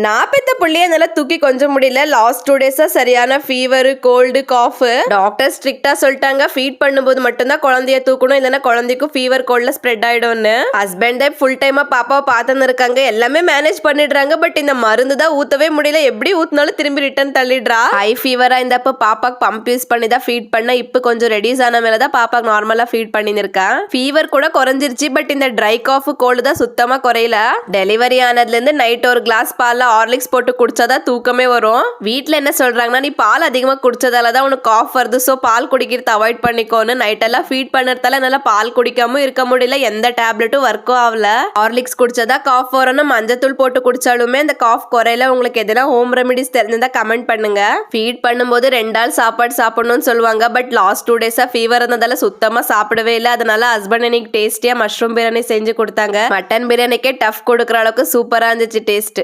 நான் பெத்த பிள்ளைய என்னால தூக்கி கொஞ்சம் முடியல. லாஸ்ட் டூ டேஸா சரியான ஃபீவர் கோல்டு காஃப் டாக்டர் ஸ்ட்ரிக்டா சொல்லிட்டாங்க. ஃபீட் பண்ணும்போது மட்டும்தான் குழந்தைய தூக்கணும். இல்லைன்னா குழந்தைக்கும் ஃபீவர் கோல்ட்ல ஸ்ப்ரெட் ஆயிடும்னு. ஹஸ்பண்டே ஃபுல் டைமா பாப்பாவை பார்த்துன்னு இருக்காங்க. எல்லாமே மேனேஜ் பண்ணிடுறாங்க. பட் இந்த மருந்து தான் ஊத்தவே முடியல. எப்படி ஊத்தினாலும் திரும்பி ரிட்டர்ன் தள்ளிடுறா. ஹை ஃபீவரா இருந்தப்ப பாப்பாக்கு பம்ப் யூஸ் பண்ணி தான் ஃபீட் பண்ண இப்போ கொஞ்சம் ரெடியூஸ் ஆன மேல தான் பாப்பாக்கு நார்மலா ஃபீட் பண்ணிருக்கேன் ஃபீவர் கூட குறைஞ்சிருச்சு. பட் இந்த ட்ரை காஃப் கோல்டு தான் சுத்தமா குறையல. டெலிவரி ஆனதுல இருந்து நைட் ஒரு கிளாஸ் நல்லா ஹார்லிக்ஸ் போட்டு குடிச்சாதான் தூக்கமே வரும். வீட்டில் என்ன சொல்றாங்கன்னா நீ பால் அதிகமாக குடிச்சதால தான் உனக்கு காஃப் வருது. ஸோ பால் குடிக்கிறத அவாய்ட் பண்ணிக்கோன்னு. நைட்டெல்லாம் ஃபீட் பண்ணுறதால நல்லா பால் குடிக்காம இருக்க முடியல. எந்த டேப்லெட்டும் ஒர்க்கும் ஆகல. ஹார்லிக்ஸ் குடிச்சதா காஃப் வரும்னு மஞ்சத்தூள் போட்டு குடிச்சாலுமே அந்த காஃப் குறையில. உங்களுக்கு எதனா ஹோம் ரெமிடிஸ் தெரிஞ்சிருந்தா கமெண்ட் பண்ணுங்க. ஃபீட் பண்ணும்போது ரெண்டு நாள் சாப்பாடு சாப்பிடணும்னு சொல்லுவாங்க. பட் லாஸ்ட் டூ டேஸா ஃபீவர் இருந்ததால சுத்தமா சாப்பிடவே இல்லை. அதனால ஹஸ்பண்ட் இன்னைக்கு டேஸ்டியா மஷ்ரூம் பிரியாணி செஞ்சு கொடுத்தாங்க. மட்டன் பிரியாணிக்கே டஃப் கொடுக்குற அளவுக்கு சூப்பரா இருந்துச்சு டேஸ்ட்